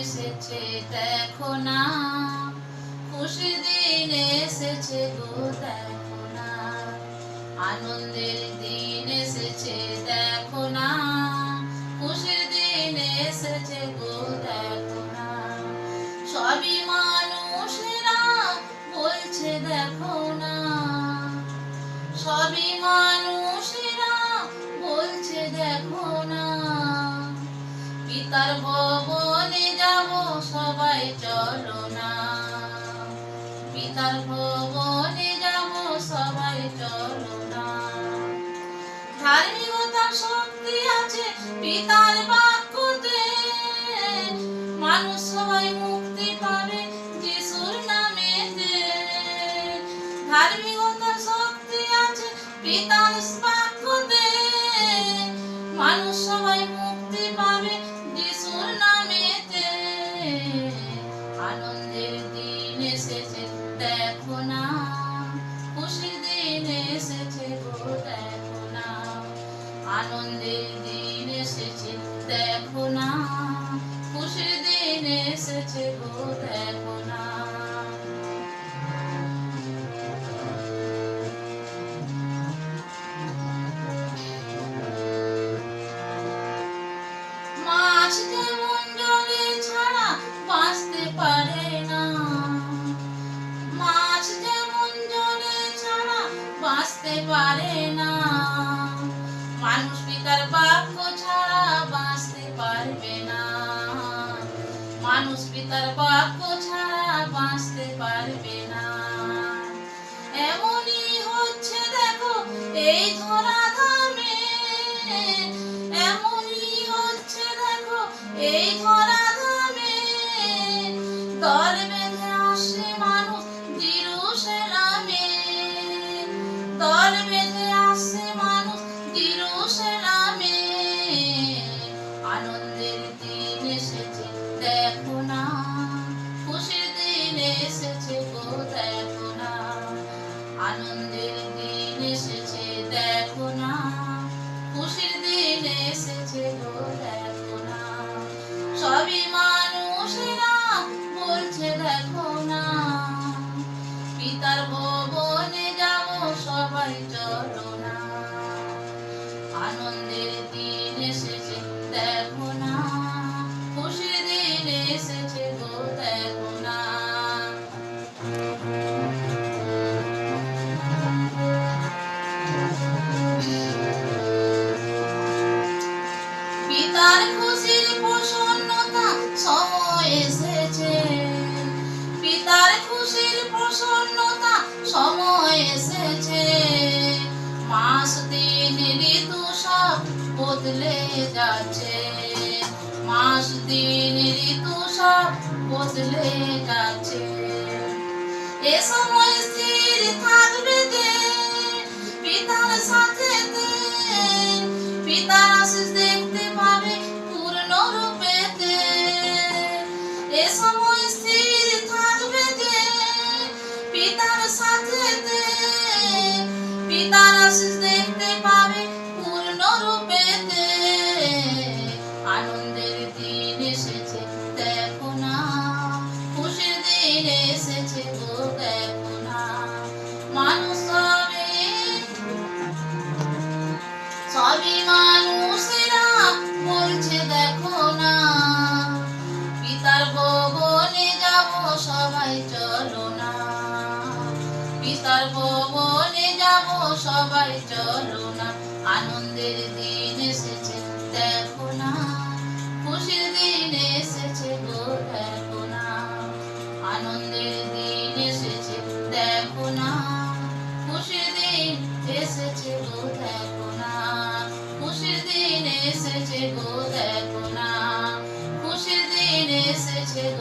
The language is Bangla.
এসেছে, দেখো না। খুশির দিন এসেছে গো, দেখো না। আনন্দের দিন এসেছে, দেখো না। খুশির দিন এসেছে গো, দেখো না। সবই মানুষেরা বলছে, দেখো না। সবই মানুষেরা বলছে, দেখো না। পিতার ভবনে পিতার ভবনে যাব সবাই চলো না ধার্মিকতার শক্তি আছে পিতার বাক্যতে। মানুষ সবাই মুক্তি পাবে যিশুর নামেতে। ধার্মিকতার শক্তি আছে পিতার বাক্যতে। মানুষ সবাই মুক্তি পাবে যিশুর নামেতে। আনন্দের দেখো না, খুশির দিন এসেছে গো, দেখো না। আনন্দের দিন এসেছে, দেখো না। খুশির দিন এসেছে গো, দেখো না। মাছ বাঁচতে পারে না। মানুষ পিতার বাক্য ছাড়া বাঁচতে পারবে না। মানুষ পিতার বাক্য ছাড়া বাঁচতে পারবে না। এমনই হচ্ছে দেখো এই ধরা ধামে এমনই হচ্ছে দেখো এই ধরা ধামে দল এসেছে দেখো না? আনন্দের দিন এসেছে দেখো না? খুশির দিন এসেছে দেখো না? সবই ঋতু সব বদলে যাচ্ছে। মাস দিন ঋতু সব বদলে যাচ্ছে। এ সময় স্থির থাকবে পিতার সাথে পিতার আশিস দেখতে পাবে পূর্ণ রূপেতে এ সময় স্থির থাকবে পিতার সাথে পিতার আশিস সবাই চলো না। পিতার ভবনে যাব সবাই চলো না। আনন্দের দিন এসেছে, দেখো না। খুশির দিন এসেছে গো, দেখো না। আনন্দের দিন এসেছে, দেখো না। খুশির দিন এসেছে গো, দেখো না। খুশির দিন এসেছে গো, দেখো না। esse te